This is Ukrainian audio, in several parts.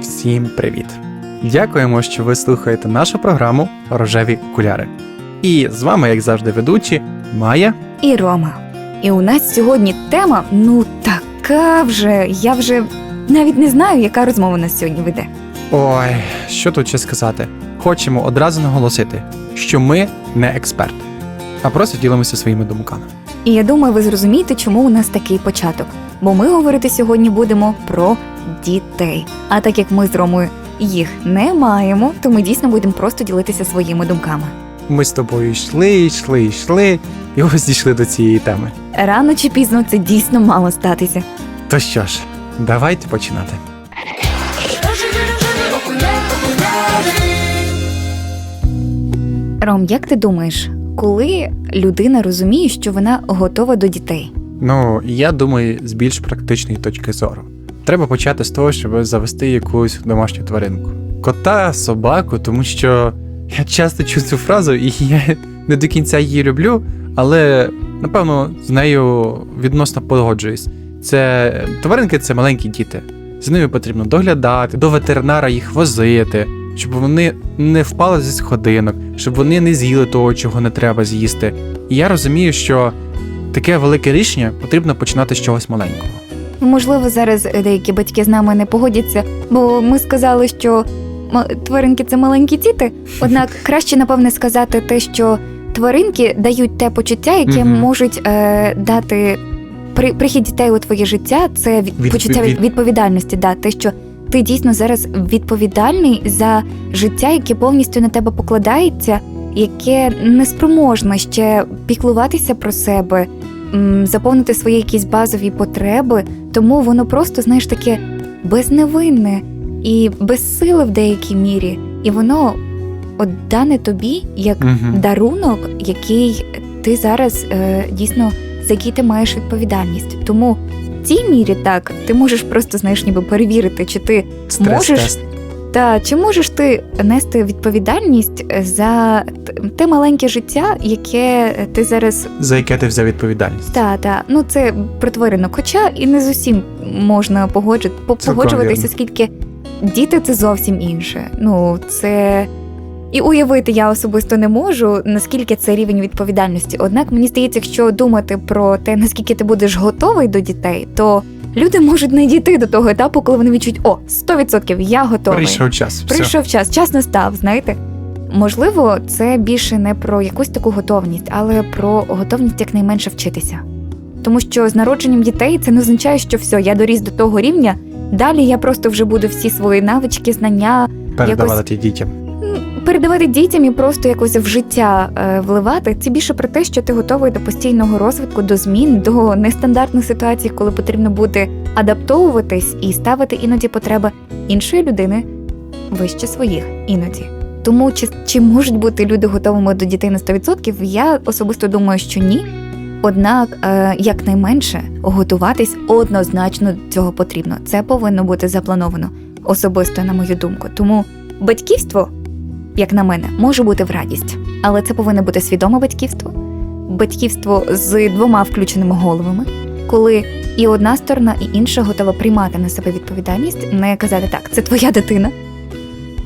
Всім привіт! Дякуємо, що ви слухаєте нашу програму Рожеві окуляри. І з вами, як завжди, ведучі Майя. і Рома. І у нас сьогодні тема, ну така вже. Я вже навіть не знаю, яка розмова нас сьогодні веде. Ой, що тут ще сказати? Хочемо одразу наголосити, що ми не експерт, а просто ділимося своїми думками. І я думаю, ви зрозумієте, чому у нас такий початок. Бо ми говорити сьогодні будемо про дітей. А так як ми з Ромою їх не маємо, то ми дійсно будемо просто ділитися своїми думками. Ми з тобою йшли, йшли, йшли, і ось дійшли до цієї теми. Рано чи пізно це дійсно мало статися. То що ж, давайте починати. Ром, як ти думаєш, коли людина розуміє, що вона готова до дітей? Ну, я думаю, з більш практичної точки зору. Треба почати з того, щоб завести якусь домашню тваринку. Кота, собаку, тому що я часто чую цю фразу, і я не до кінця її люблю, але напевно з нею відносно погоджуюсь. Це тваринки це маленькі діти. З ними потрібно доглядати, до ветеринара їх возити, щоб вони не впали зі сходинок, щоб вони не з'їли того, чого не треба з'їсти. І я розумію, що таке велике рішення потрібно починати з чогось маленького. Можливо, зараз деякі батьки з нами не погодяться, бо ми сказали, що тваринки це маленькі діти. Однак краще, напевне, сказати те, що тваринки дають те почуття, яке Мгм. можуть е, дати при, прихід дітей у твоє життя. Це від, Від- почуття від, від- відповідальності. Да, те, що ти дійсно зараз відповідальний за життя, яке повністю на тебе покладається, яке неспроможне ще піклуватися про себе, заповнити свої якісь базові потреби, тому воно просто, знаєш, таке безневинне і безсиле в деякій мірі, і воно от дане тобі як Угу. дарунок, який ти зараз е, дійсно за який ти маєш відповідальність. Тому цій мірі так ти можеш просто знаєш, ніби перевірити, чи ти Стрес-тест. та чи можеш ти нести відповідальність за те маленьке життя, яке ти зараз За яке ти взяв відповідальність? та, та, ну це про тваринок. Хоча і не з усім можна погоджувати, погоджуватися, оскільки діти це зовсім інше. Ну, це. І уявити я особисто не можу, наскільки це рівень відповідальності. Однак мені здається, якщо думати про те, наскільки ти будеш готовий до дітей, то люди можуть не дійти до того етапу, коли вони відчують, о, 100% я готовий. Прийшов час. Все. Прийшов час, час настав, знаєте. Можливо, це більше не про якусь таку готовність, але про готовність якнайменше вчитися. Тому що з народженням дітей це не означає, що все, я доріс до того рівня. Далі я просто вже буду всі свої навички, знання Передавати дітям. Передавати дітям і просто якось в життя е, вливати. Це більше про те, що ти готовий до постійного розвитку, до змін, до нестандартних ситуацій, коли потрібно буде адаптовуватись і ставити іноді потреби іншої людини вище своїх іноді. Тому чи, чи можуть бути люди готовими до дітей на 100%? Я особисто думаю, що ні. Однак, е, якнайменше готуватись однозначно цього потрібно. Це повинно бути заплановано особисто, на мою думку. Тому батьківство, як на мене, може бути в радість, але це повинно бути свідоме батьківство, батьківство з двома включеними головами, коли і одна сторона, і інша готова приймати на себе відповідальність, не казати так, це твоя дитина.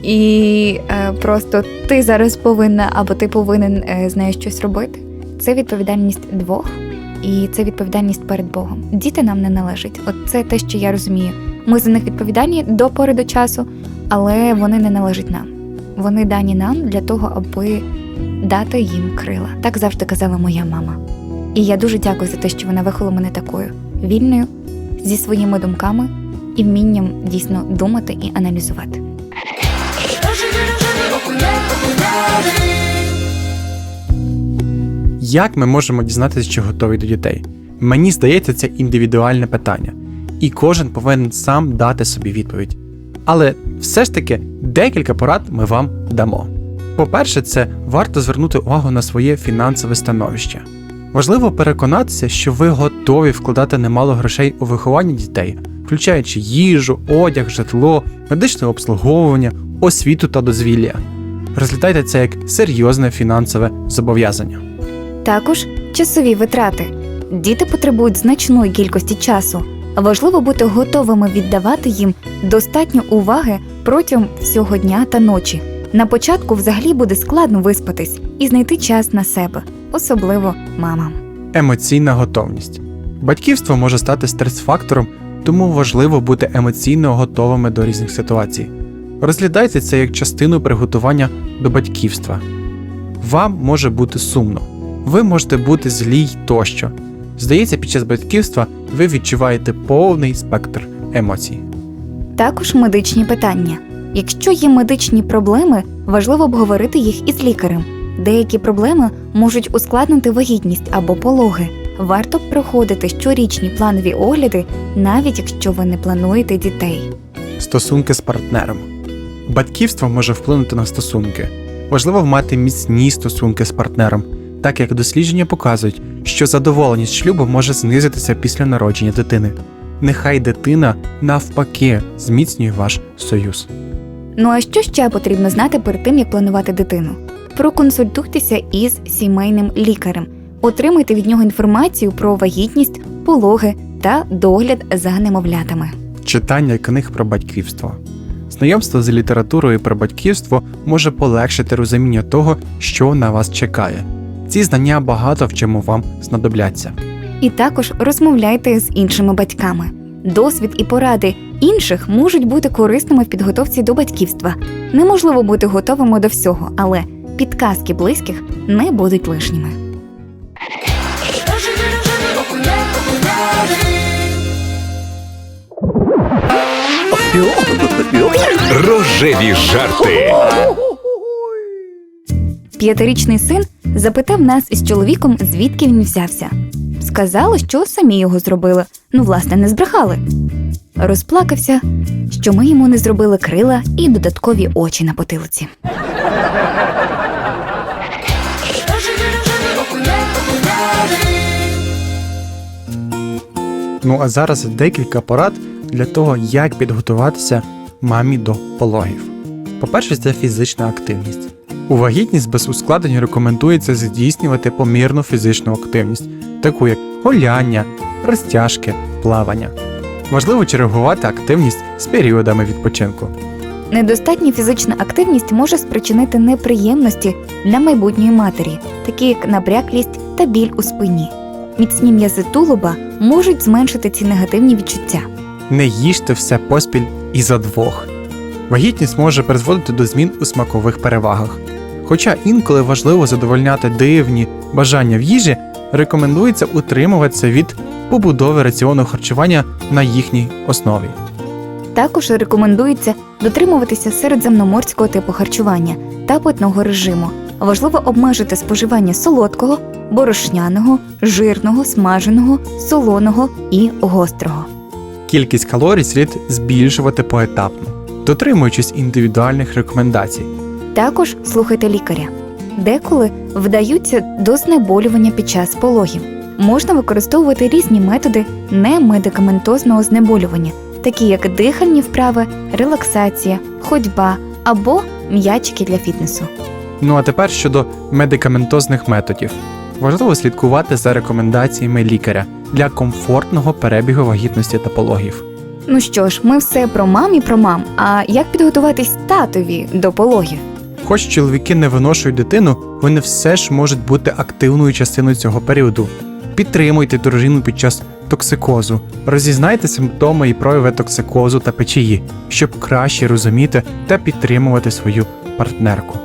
І е, просто ти зараз повинна або ти повинен е, з нею щось робити. Це відповідальність двох, і це відповідальність перед Богом. Діти нам не належать. От це те, що я розумію. Ми за них відповідальні до пори до часу, але вони не належать нам. Вони дані нам для того, аби дати їм крила. Так завжди казала моя мама. І я дуже дякую за те, що вона виховала мене такою вільною, зі своїми думками і вмінням дійсно думати і аналізувати. Як ми можемо дізнатися, чи готові до дітей? Мені здається, це індивідуальне питання, і кожен повинен сам дати собі відповідь. Але все ж таки декілька порад ми вам дамо. По-перше, це варто звернути увагу на своє фінансове становище. Важливо переконатися, що ви готові вкладати немало грошей у виховання дітей, включаючи їжу, одяг, житло, медичне обслуговування, освіту та дозвілля. Розглядайте це як серйозне фінансове зобов'язання. Також часові витрати. Діти потребують значної кількості часу. Важливо бути готовими віддавати їм достатньо уваги протягом всього дня та ночі. На початку взагалі буде складно виспатись і знайти час на себе, особливо мамам. Емоційна готовність. Батьківство може стати стрес-фактором, тому важливо бути емоційно готовими до різних ситуацій. Розглядайте це як частину приготування до батьківства. Вам може бути сумно, ви можете бути злі й тощо. Здається, під час батьківства ви відчуваєте повний спектр емоцій. Також медичні питання. Якщо є медичні проблеми, важливо обговорити їх із лікарем. Деякі проблеми можуть ускладнити вагітність або пологи. Варто проходити щорічні планові огляди, навіть якщо ви не плануєте дітей. Стосунки з партнером. Батьківство може вплинути на стосунки. Важливо мати міцні стосунки з партнером, так як дослідження показують, що задоволеність шлюбу може знизитися після народження дитини. Нехай дитина навпаки зміцнює ваш союз. Ну а що ще потрібно знати перед тим, як планувати дитину? Проконсультуйтеся із сімейним лікарем, отримайте від нього інформацію про вагітність, пологи та догляд за немовлятами. Читання книг про батьківство. Знайомство з літературою про батьківство може полегшити розуміння того, що на вас чекає. Ці знання багато в чому вам знадобляться. І також розмовляйте з іншими батьками. Досвід і поради інших можуть бути корисними в підготовці до батьківства. Неможливо бути готовими до всього, але підказки близьких не будуть лишніми. Рожеві, жарти. П'ятирічний син запитав нас із чоловіком, звідки він взявся. Сказали, що самі його зробили. Ну, власне, не збрехали. Розплакався, що ми йому не зробили крила і додаткові очі на потилиці. Ну а зараз декілька порад для того, як підготуватися мамі до пологів. По-перше, це фізична активність. У вагітність без ускладнень рекомендується здійснювати помірну фізичну активність, таку як гуляння, розтяжки, плавання. Важливо чергувати активність з періодами відпочинку. Недостатня фізична активність може спричинити неприємності для майбутньої матері, такі як набряклість та біль у спині. Міцні м'язи тулуба можуть зменшити ці негативні відчуття. Не їжте все поспіль і за двох. Вагітність може призводити до змін у смакових перевагах. Хоча інколи важливо задовольняти дивні бажання в їжі, рекомендується утримуватися від побудови раціону харчування на їхній основі. Також рекомендується дотримуватися середземноморського типу харчування та питного режиму. Важливо обмежити споживання солодкого, борошняного, жирного, смаженого, солоного і гострого. Кількість калорій слід збільшувати поетапно, дотримуючись індивідуальних рекомендацій. Також слухайте лікаря. Деколи вдаються до знеболювання під час пологів. Можна використовувати різні методи немедикаментозного знеболювання, такі як дихальні вправи, релаксація, ходьба або м'ячики для фітнесу. Ну а тепер щодо медикаментозних методів. Важливо слідкувати за рекомендаціями лікаря для комфортного перебігу вагітності та пологів. Ну що ж, ми все про мам і про мам. А як підготуватись татові до пологів? Хоч чоловіки не виношують дитину, вони все ж можуть бути активною частиною цього періоду. Підтримуйте дружину під час токсикозу, розізнайте симптоми і прояви токсикозу та печії, щоб краще розуміти та підтримувати свою партнерку.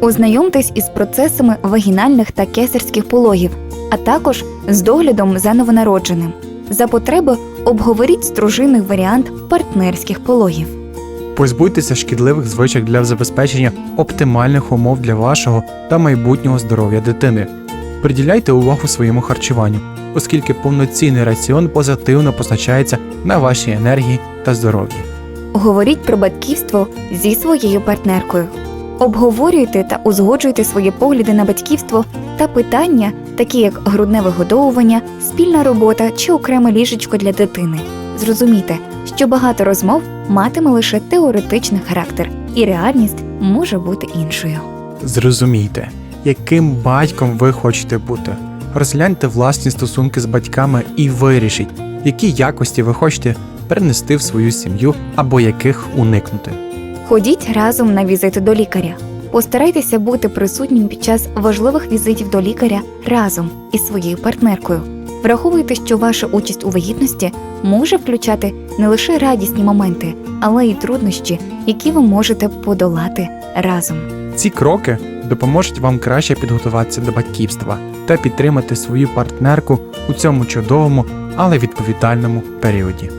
Ознайомтесь із процесами вагінальних та кесарських пологів, а також з доглядом за новонародженим. За потреби обговоріть з дружиною варіант партнерських пологів. Позбудьтеся шкідливих звичок для забезпечення оптимальних умов для вашого та майбутнього здоров'я дитини. Приділяйте увагу своєму харчуванню, оскільки повноцінний раціон позитивно позначається на вашій енергії та здоров'ї. Говоріть про батьківство зі своєю партнеркою. Обговорюйте та узгоджуйте свої погляди на батьківство та питання, такі як грудне вигодовування, спільна робота чи окреме ліжечко для дитини. Зрозумійте, що багато розмов матиме лише теоретичний характер, і реальність може бути іншою. Зрозумійте, яким батьком ви хочете бути. Розгляньте власні стосунки з батьками і вирішіть, які якості ви хочете перенести в свою сім'ю або яких уникнути. Ходіть разом на візити до лікаря. Постарайтеся бути присутнім під час важливих візитів до лікаря разом із своєю партнеркою. Враховуйте, що ваша участь у вагітності може включати не лише радісні моменти, але й труднощі, які ви можете подолати разом. Ці кроки допоможуть вам краще підготуватися до батьківства та підтримати свою партнерку у цьому чудовому, але відповідальному періоді.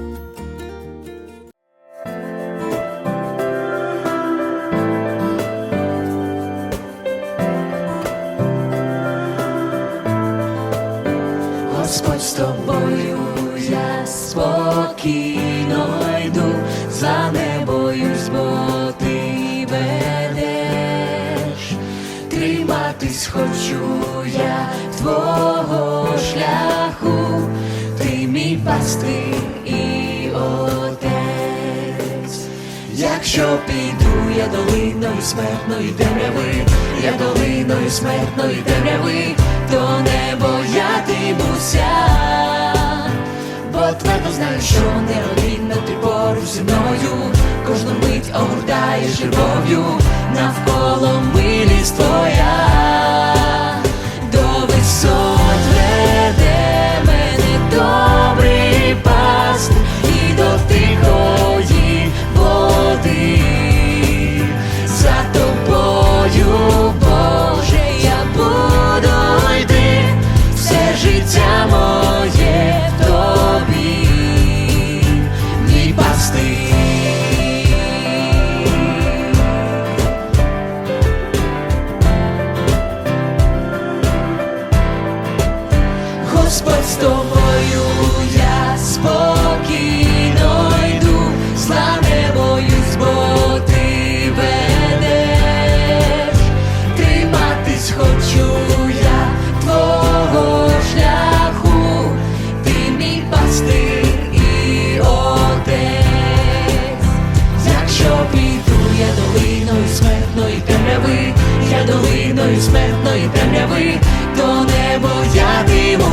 Господь з тобою, я спокійно йду, за не боюсь, бо ти ведеш. Триматись хочу я твого шляху, ти мій пастир і отець. Якщо піду я долиною смертної темряви, я долиною смертної темряви, то не боятимуся, бо твердо знаю, що неодмінно ти поруч зі мною, кожну мить огортаєш любов'ю, навколо милість твоя, до висот веде мене добрий пастир і до тихої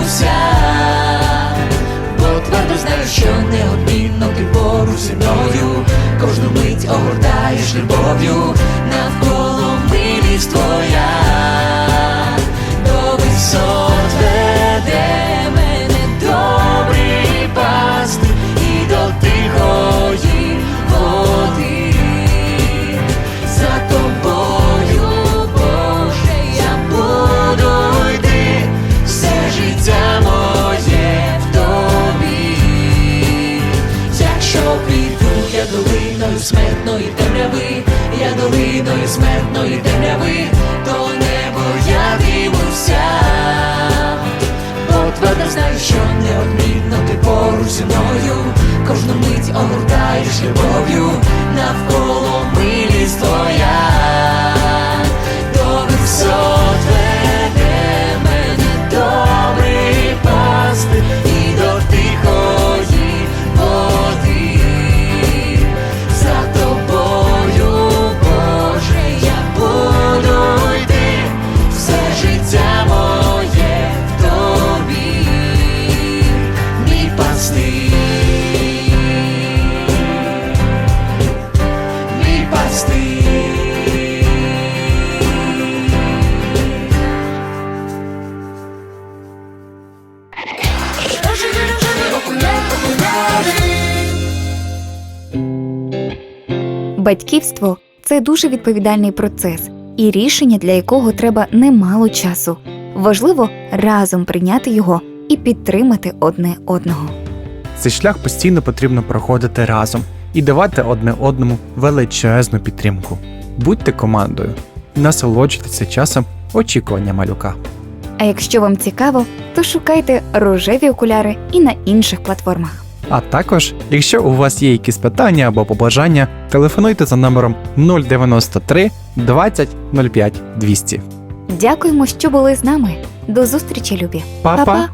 anunciar. Смертної темряви, я долиною смертної темряви, то не боятимуся, бо твердо знаю, що неодмінно ти поруч зі мною, кожну мить огортаєш любов'ю, навколо милість Батьківство це дуже відповідальний процес, і рішення для якого треба немало часу. Важливо разом прийняти його і підтримати одне одного. Цей шлях постійно потрібно проходити разом і давати одне одному величезну підтримку. Будьте командою, насолоджуйтеся часом очікування малюка. А якщо вам цікаво, то шукайте рожеві окуляри і на інших платформах. А також, якщо у вас є якісь питання або побажання, телефонуйте за номером 093 20 05 200. Дякуємо, що були з нами. До зустрічі, любі. Па-па!